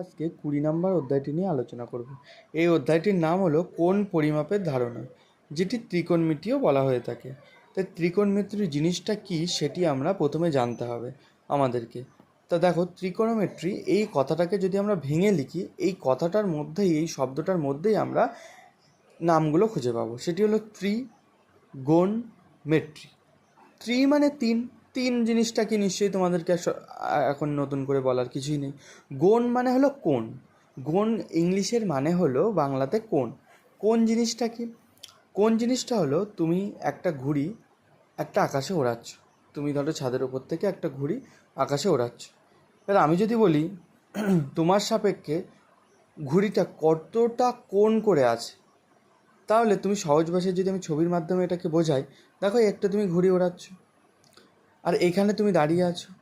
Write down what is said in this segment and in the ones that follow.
আজকে কুড়ি নম্বর অধ্যায়টি নিয়ে আলোচনা করব। এই অধ্যায়টির নাম হলো কোন পরিমাপের ধারণা, যেটি ত্রিকোণমিতিও বলা হয়ে থাকে। তাই ত্রিকোণমিতির জিনিসটা কি সেটি আমরা প্রথমে জানতে হবে আমাদেরকে। তা দেখো ত্রিকোণমিত্রি এই কথাটাকে যদি আমরা ভেঙে লিখি, এই কথাটার মধ্যেই, এই শব্দটার মধ্যেই আমরা নামগুলো খুঁজে পাবো। সেটি হলো ত্রি গোণ মেট্রি ত্রি মানে তিন তিন জিনিসটা কি নিশ্চয়ই তোমাদেরকে এখন নতুন করে বলার কিছুই নেই। গোণ মানে হলো কোন? গোণ ইংলিশের মানে হলো বাংলাতে কোন। কোন জিনিসটা কি? কোন জিনিসটা হলো তুমি একটা ঘুড়ি একটা আকাশে ওড়াচ্ছ। তুমি ধরো ছাদের ওপর থেকে একটা ঘুড়ি আকাশে ওড়াচ্ছ। এবার আমি যদি বলি, তোমার সাপেক্ষে ঘুড়িটা কতটা কোণ করে আছে? তাহলে তুমি সহজ ভাষায় যদি আমি ছবির মাধ্যমে এটাকে বোঝাই, দেখো একটা তুমি ঘুড়ি ওড়াচ্ছ। আর এখানে তুমি দাঁড়িয়ে আছো।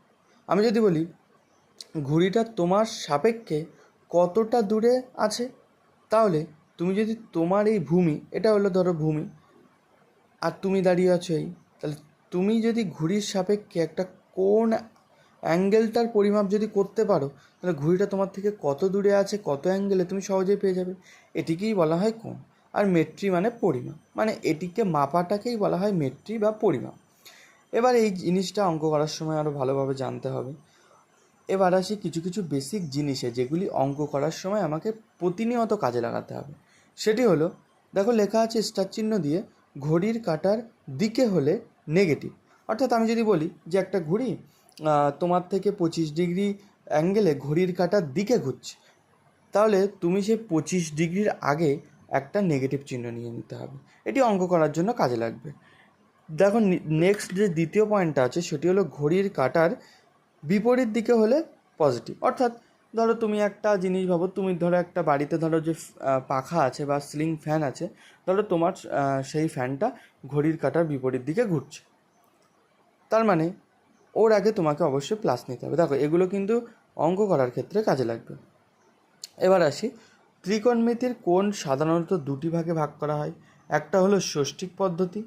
আমি যদি বলি, ঘুড়িটা তোমার সাপেক্ষে কতটা দূরে আছে? তাহলে তুমি যদি তোমার এই ভূমি, এটা হলো ধরো ভূমি, আর তুমি দাঁড়িয়ে আছো এই, তাহলে তুমি যদি ঘুড়ির সাপেক্ষে একটা কোন অ্যাঙ্গেলটার পরিমাপ যদি করতে পারো, তাহলে ঘুড়িটা তোমার থেকে কত দূরে আছে, কত অ্যাঙ্গেলে তুমি সহজেই পেয়ে যাবে। এটিকেই বলা হয় কোণ। আর মেট্রি মানে পরিমাপ। মানে এটিকে মাপাটাকেই বলা হয় মেট্রি বা পরিমাপ। এবার এই জিনিসটা অঙ্ক করার সময় আরও ভালোভাবে জানতে হবে। এবার আসি কিছু কিছু বেসিক জিনিসে যেগুলি অঙ্ক করার সময় আমাকে প্রতিনিয়ত কাজে লাগাতে হবে। সেটি হলো, দেখো লেখা আছে স্টার চিহ্ন দিয়ে ঘড়ির কাঁটার দিকে হলে নেগেটিভ অর্থাৎ আমি যদি বলি যে একটা ঘড়ি তোমার থেকে পঁচিশ ডিগ্রি অ্যাঙ্গেলে ঘড়ির কাঁটার দিকে ঘুরছে, তাহলে তুমি সেই পঁচিশ ডিগ্রির আগে একটা নেগেটিভ চিহ্ন নিয়ে নিতে হবে। এটি অঙ্ক করার জন্য কাজে লাগবে। দেখো নেক্সট যে দ্বিতীয় পয়েন্টটা আছে, সেটি হলো ঘড়ির কাটার বিপরীত দিকে হলে পজিটিভ অর্থাৎ ধরো তুমি একটা জিনিস ভাবো, তুমি ধরো একটা বাড়িতে ধরো যে পাখা আছে বা সিলিং ফ্যান আছে, ধরো তোমার সেই ফ্যানটা ঘড়ির কাটার বিপরীত দিকে ঘুরছে। তার মানে ওর আগে তোমাকে অবশ্যই প্লাস নিতে হবে। দেখো, এগুলো কিন্তু অঙ্ক করার ক্ষেত্রে কাজে লাগবে। এবার আসি, ত্রিকোণমিতির কোণ সাধারণত দুটি ভাগে ভাগ করা হয়। একটা হলো ষষ্ঠিক পদ্ধতি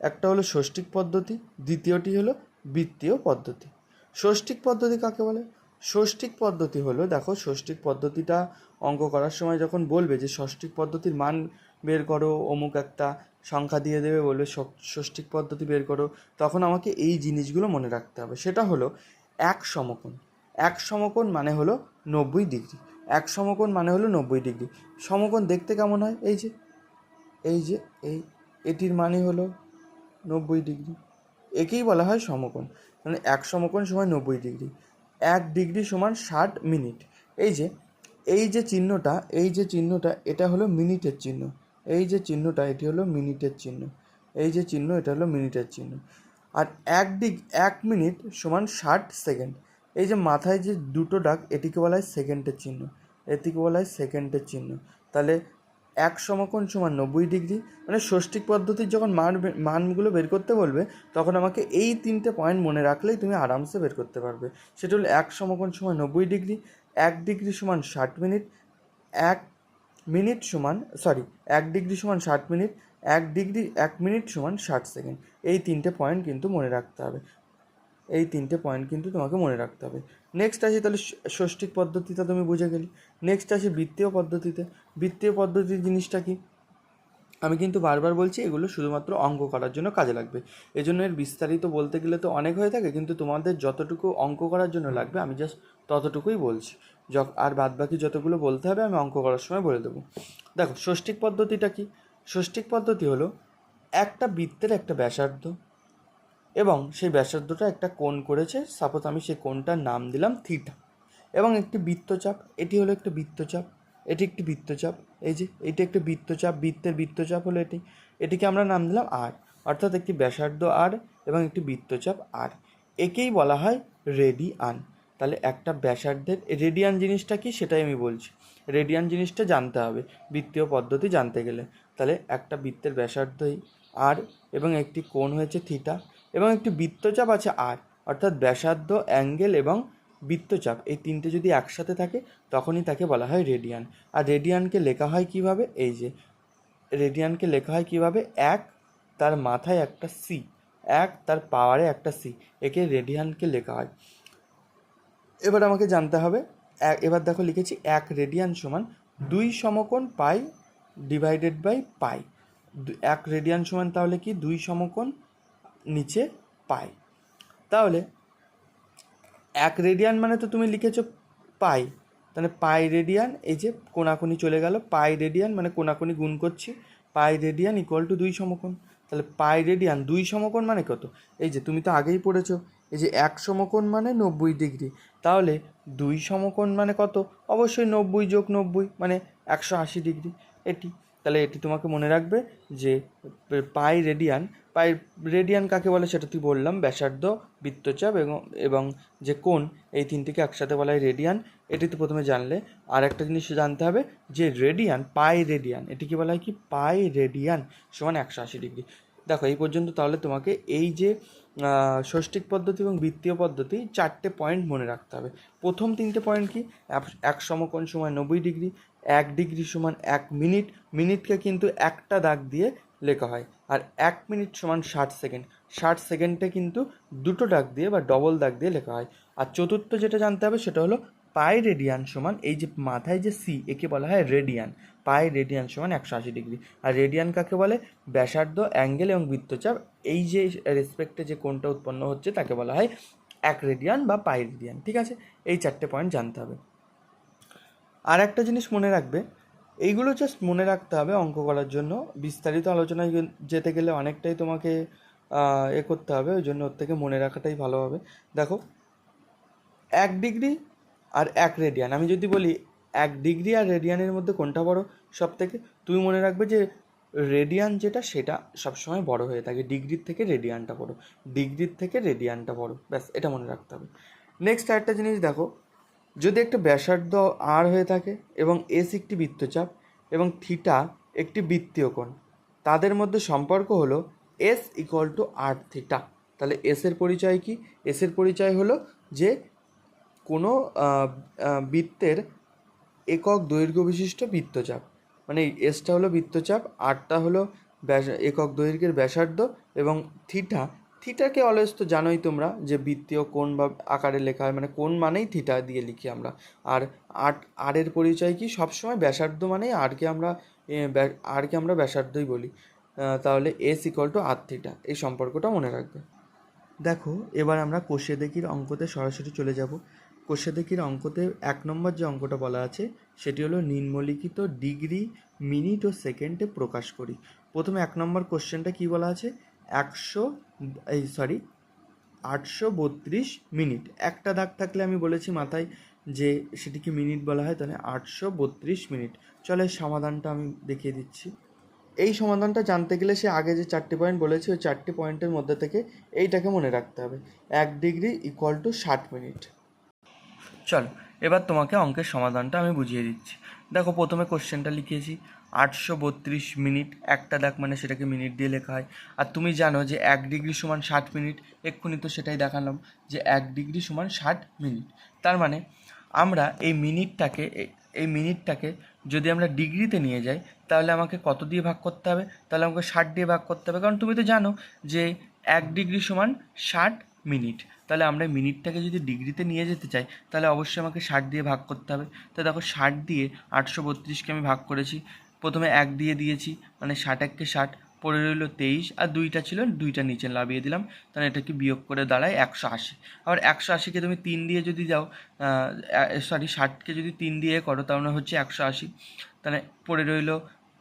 একটা হলো ষষ্ঠিক পদ্ধতি, দ্বিতীয়টি হলো বৃত্তীয় পদ্ধতি। ষষ্ঠিক পদ্ধতি কাকে বলে? ষষ্ঠিক পদ্ধতি হলো, দেখো ষষ্ঠিক পদ্ধতিটা অঙ্ক করার সময় যখন বলবে যে ষষ্ঠিক পদ্ধতির মান বের করো, অমুক একটা সংখ্যা দিয়ে দেবে, বলবে ষষ্ঠিক পদ্ধতি বের করো, তখন আমাকে এই জিনিসগুলো মনে রাখতে হবে। সেটা হলো এক সমকোণ। এক সমকোণ মানে হলো নব্বই ডিগ্রি। এক সমকোণ মানে হলো নব্বই ডিগ্রি। সমকোণ দেখতে কেমন হয়? এই যে এই যে, এই, এটির মানে হলো নব্বই ডিগ্রি। একেই বলা হয় সমকোণ। মানে এক সমকোণ সমান নব্বই ডিগ্রি। এক ডিগ্রি সমান ষাট মিনিট। এই যে এই যে চিহ্নটা, এই যে চিহ্নটা, এটা হলো মিনিটের চিহ্ন। এই যে চিহ্নটা, এটি হলো মিনিটের চিহ্ন। এই যে চিহ্ন, এটা হলো মিনিটের চিহ্ন। আর এক ডিগ, এক মিনিট সমান ষাট সেকেন্ড। এই যে মাথায় যে দুটো ডাক এটিকে বলা হয় সেকেন্ডের চিহ্ন। এটিকে বলা হয় সেকেন্ডের চিহ্ন। তাহলে এক সমকোণ সমান নব্বই ডিগ্রি মানে ষষ্ঠিক পদ্ধতির যখন মান মানগুলো বের করতে বলবে, তখন আমাকে এই তিনটে পয়েন্ট মনে রাখলেই তুমি আরামসে বের করতে পারবে। সেটা হলো এক সমকোণ সমান নব্বই ডিগ্রি, এক ডিগ্রি সমান ষাট মিনিট, এক মিনিট সমান সরি এক ডিগ্রি সমান ষাট মিনিট, এক ডিগ্রি, এক মিনিট সমান ষাট সেকেন্ড। এই তিনটে পয়েন্ট কিন্তু মনে রাখতে হবে। এই তিনটে পয়েন্ট কিন্তু তোমাকে মনে রাখতে হবে। নেক্সট আসি তাহলে ষষ্ঠিক পদ্ধতিটা তুমি বুঝে গেলি। নেক্সট আসি বৃত্তীয় পদ্ধতিতে। বৃত্তীয় পদ্ধতির জিনিসটা কি? আমি কিন্তু বারবার বলছি, এগুলো শুধুমাত্র অঙ্ক করার জন্য কাজে লাগবে। এজন্য এর বিস্তারিত বলতে গেলে তো অনেক হয়ে থাকে, কিন্তু তোমাদের যতটুকু অঙ্ক করার জন্য লাগবে, আমি জাস্ট ততটুকুই বলছি। যখ আর বাদ বাকি যতগুলো বলতে হবে, আমি অঙ্ক করার সময় বলে দেবো। দেখো ষষ্ঠিক পদ্ধতিটা কি? ষষ্ঠিক পদ্ধতি হলো একটা বৃত্তের একটা ব্যাসার্ধ। এবং সেই ব্যাসার্ধটা একটা কোণ করেছে। সাপোজ আমি সেই কোণটার নাম দিলাম থিটা এবং একটি বৃত্তচাপ, এটি হলো একটা বৃত্তচাপ, এটি একটি বৃত্তচাপ, এই যে এটি একটি বৃত্তচাপ, বৃত্তের বৃত্তচাপ হলো এটি, এটিকে আমরা নাম দিলাম আর অর্থাৎ একটি ব্যাসার্ধ আর এবং একটি বৃত্তচাপ আর একেই বলা হয় রেডিয়ান তাহলে একটা ব্যাসার্ধের রেডিয়ান জিনিসটা কি? সেটাই আমি বলছি। রেডিয়ান জিনিসটা জানতে হবে, বৃত্তীয় পদ্ধতি জানতে গেলে। তাহলে একটা বৃত্তের ব্যাসার্ধই আর এবং একটি কোণ হয়েছে থিটা এবং একটি বৃত্তচাপ আছে আর অর্থাৎ ব্যাসার্ধ, অ্যাঙ্গেল এবং বৃত্তচাপ। এই তিনটে যদি একসাথে থাকে, তখনই তাকে বলা হয় রেডিয়ান। আর রেডিয়ানকে লেখা হয় কীভাবে? এই যে, রেডিয়ানকে লেখা হয় কীভাবে? এক, তার মাথায় একটা সি এক, তার পাওয়ারে একটা সি একে রেডিয়ানকে লেখা হয়। এবার আমাকে জানতে হবে এবার দেখো লিখেছি এক রেডিয়ান সমান দুই সমকোণ পাই ডিভাইডেড বাই পাই এক রেডিয়ান সমান তাহলে কি? দুই সমকোণ নিচে পাই। তাহলে এক রেডিয়ান মানে তো তুমি লিখেছো পাই। তাহলে পাই রেডিয়ান এই যে কোনাকুনি চলে গেল, পাই রেডিয়ান মানে কোনাকুনি গুণ করছি, পাই রেডিয়ান ইকুয়াল টু দুই সমকোণ। তাহলে পাই রেডিয়ান দুই সমকোণ মানে কত? এই যে তুমি তো আগেই পড়েছো, এই যে এক সমকোণ মানে নব্বই ডিগ্রি। তাহলে দুই সমকোণ মানে কত? অবশ্যই নব্বই যোগ নব্বই মানে একশো আশি ডিগ্রি। এটি, তাহলে এটি তোমাকে মনে রাখবে যে পাই রেডিয়ান পাই রেডিয়ান কাকে বলে সেটা তুই বললাম? ব্যাসার্ধ, বৃত্তচাপ এবং এবং যে কোন এই তিনটিকে একসাথে বলা হয় রেডিয়ান এটি তো প্রথমে জানলে। আর একটা জিনিস জানতে হবে যে রেডিয়ান পাই রেডিয়ান এটিকে বলা হয় কি? পাই রেডিয়ান সমান একশো আশি ডিগ্রি। দেখো, এই পর্যন্ত তাহলে তোমাকে এই যে ষষ্ঠিক পদ্ধতি এবং বৃত্তীয় পদ্ধতি চারটে পয়েন্ট মনে রাখতে হবে। প্রথম তিনটে পয়েন্ট কি? এক- সমকোণ সময় নব্বই ডিগ্রি, এক ডিগ্রি সমান এক মিনিট। মিনিটকে কিন্তু একটা দাগ দিয়ে লেখা হয়। আর এক মিনিট সমান ষাট সেকেন্ড। ষাট সেকেন্ডে কিন্তু দুটো দাগ দিয়ে বা ডবল দাগ দিয়ে লেখা হয়। আর চতুর্থ যেটা জানতে হবে সেটা হলো পায়ে রেডিয়ান সমান এই যে মাথায় যে সি, একে বলা হয় রেডিয়ান। পায়ে রেডিয়ান সমান একশো আশি ডিগ্রি। আর রেডিয়ান কাকে বলে? ব্যাসার্ধ, অ্যাঙ্গেল এবং বৃত্তচাপ। এই যে রেসপেক্টে যে কোনটা উৎপন্ন হচ্ছে তাকে বলা হয় এক রেডিয়ান বা পাই রেডিয়ান। ঠিক আছে? এই চারটে পয়েন্ট জানতে হবে। আর একটা জিনিস মনে রাখবে এইগুলো জাস্ট মনে রাখতে হবে অঙ্ক করার জন্য। বিস্তারিত আলোচনায় যেতে গেলে অনেকটাই তোমাকে এ করতে হবে, ওই জন্য ওর থেকে মনে রাখাটাই ভালো হবে। দেখো, এক ডিগ্রি আর এক রেডিয়ান আমি যদি বলি এক ডিগ্রি আর রেডিয়ানের মধ্যে কোনটা বড়? সব থেকে তুমি মনে রাখবে যে রেডিয়ান যেটা, সেটা সবসময় বড় হয়ে থাকে। ডিগ্রির থেকে রেডিয়ানটা বড়। ডিগ্রির থেকে রেডিয়ানটা বড়। ব্যাস, এটা মনে রাখতে হবে। নেক্সট আরেকটা জিনিস দেখো। যদি একটা ব্যাসার্ধ আর হয়ে থাকে এবং এস একটি বৃত্তচাপ এবং থিটা একটি বৃত্তীয় কোণ, তাদের মধ্যে সম্পর্ক হলো S equal to R theta তাহলে এস এর পরিচয় কি? এস এর পরিচয় হলো যে কোনো বৃত্তের একক দৈর্ঘ্য বিশিষ্ট বৃত্তচাপ। মানে এসটা হলো বৃত্তচাপ আরটা হলো ব্যাস, একক দৈর্ঘ্যের ব্যাসার্ধ এবং থিটা থিটাকে অলওয়েজ তো জানোই তোমরা যে বৃত্তীয় কোণ বা আকারে লেখা হয় মানে কোণ মানেই থিটা দিয়ে লিখি আমরা। আর আট আরের পরিচয় কি? সবসময় ব্যাসার্ধ মানেই আরকে আমরা আরকে আমরা ব্যাসার্ধই বলি। তাহলে S equal to R theta এই সম্পর্কটা মনে রাখবে। দেখো, এবার আমরা কোষে দেখির অঙ্কতে সরাসরি চলে যাব। কোষে দেখির অঙ্কতে এক নম্বর যে অঙ্কটা বলা আছে, সেটি হলো নিম্নলিখিত ডিগ্রি, মিনিট ও সেকেন্ডে প্রকাশ করি। প্রথমে এক নম্বর কোশ্চেনটা কি বলা আছে? একশো, এই সরি আটশো বত্রিশ মিনিট। একটা দাগ থাকলে আমি বলেছি মাথায় যে সেটিকে মিনিট বলা হয়, তাহলে আটশো বত্রিশ মিনিট। চলে সমাধানটা আমি দেখিয়ে দিচ্ছি। এই সমাধানটা জানতে গেলে সে আগে যে চারটি পয়েন্ট বলেছে, ওই চারটি পয়েন্টের মধ্যে থেকে এইটাকে মনে রাখতে হবে। এক ডিগ্রি ইকুয়াল টু ষাট মিনিট। চলো, এবার তোমাকে অঙ্কের সমাধানটা আমি বুঝিয়ে দিচ্ছি। দেখো, প্রথমে কোশ্চেনটা লিখিয়েছি। আটশো বত্রিশ মিনিট, একটা দাগ মানে সেটাকে মিনিট দিয়ে লেখা হয়। আর তুমি জানো যে এক ডিগ্রি সমান ষাট মিনিট, এক্ষুনি তো সেটাই দেখালাম যে এক ডিগ্রি সমান ষাট মিনিট। তার মানে আমরা এই মিনিটটাকে এই মিনিটটাকে যদি আমরা ডিগ্রিতে নিয়ে যাই, তাহলে আমাকে কত দিয়ে ভাগ করতে হবে? তাহলে আমাকে ষাট দিয়ে ভাগ করতে হবে। কারণ তুমি তো জানো যে এক ডিগ্রি সমান ষাট মিনিট। তাহলে আমরা মিনিটটাকে যদি ডিগ্রিতে নিয়ে যেতে চাই, তাহলে অবশ্যই আমাকে ষাট দিয়ে ভাগ করতে হবে। তো দেখো ষাট দিয়ে আটশো বত্রিশকে আমি ভাগ করেছি। প্রথমে এক দিয়ে দিয়েছি মানে ষাট এককে ষাট পড়ে রইল তেইশ, আর দুইটা ছিল, দুইটা নিচে লাভিয়ে দিলাম, তাহলে এটাকে বিয়োগ করে দাঁড়ায় একশো আশি। আবার একশো আশিকে তুমি তিন দিয়ে যদি যাও সরি ষাটকে যদি তিন দিয়ে করো, তাহলে হচ্ছে একশো আশি, তাহলে পড়ে রইল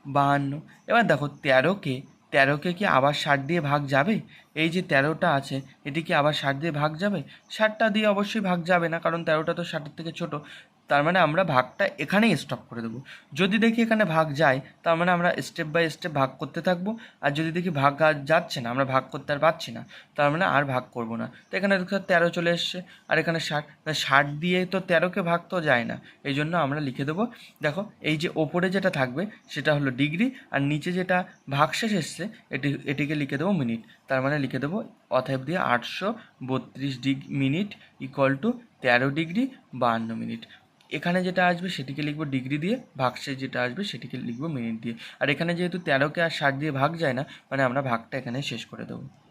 বাহান্ন। এবার দেখো তেরোকে তেরোকে কি আবার ষাট দিয়ে ভাগ যাবে? এই যে তেরোটা আছে, এটি কি আবার ষাট দিয়ে ভাগ যাবে? ষাটটা দিয়ে অবশ্যই ভাগ যাবে না, কারণ তেরোটা তো ষাটের থেকে ছোট। তার মানে আমরা ভাগটা এখানেই স্টপ করে দেবো। যদি দেখি এখানে ভাগ যায়, তার মানে আমরা স্টেপ বাই স্টেপ ভাগ করতে থাকব। আর যদি দেখি ভাগ যাচ্ছে না, আমরা ভাগ করতে আর পারছি না, তার মানে আর ভাগ করব না। তো এখানে দেখো তেরো চলে এসছে, আর এখানে ষাট ষাট দিয়ে তো তেরোকে ভাগ তো যায় না। এই জন্য আমরা লিখে দেবো, দেখো এই যে ওপরে যেটা থাকবে, সেটা হলো ডিগ্রি, আর নিচে যেটা ভাগশেষ এসছে, এটি, এটিকে লিখে দেবো মিনিট। তার মানে লিখে দেবো অতএব দিয়ে আটশো বত্রিশ ডিগ মিনিট ইকুয়াল টু তেরো ডিগ্রি, বাহান্ন মিনিট। এখানে যেটা আসবে সেটিকে লিখব ডিগ্রি দিয়ে ভাগসে যেটা আসবে সেটিকে লিখব মিনিট দিয়ে। আর এখানে যেহেতু তেরোকে আর ষাট দিয়ে ভাগ যায় না মানে আমরা ভাগটা এখানে শেষ করে দেবো।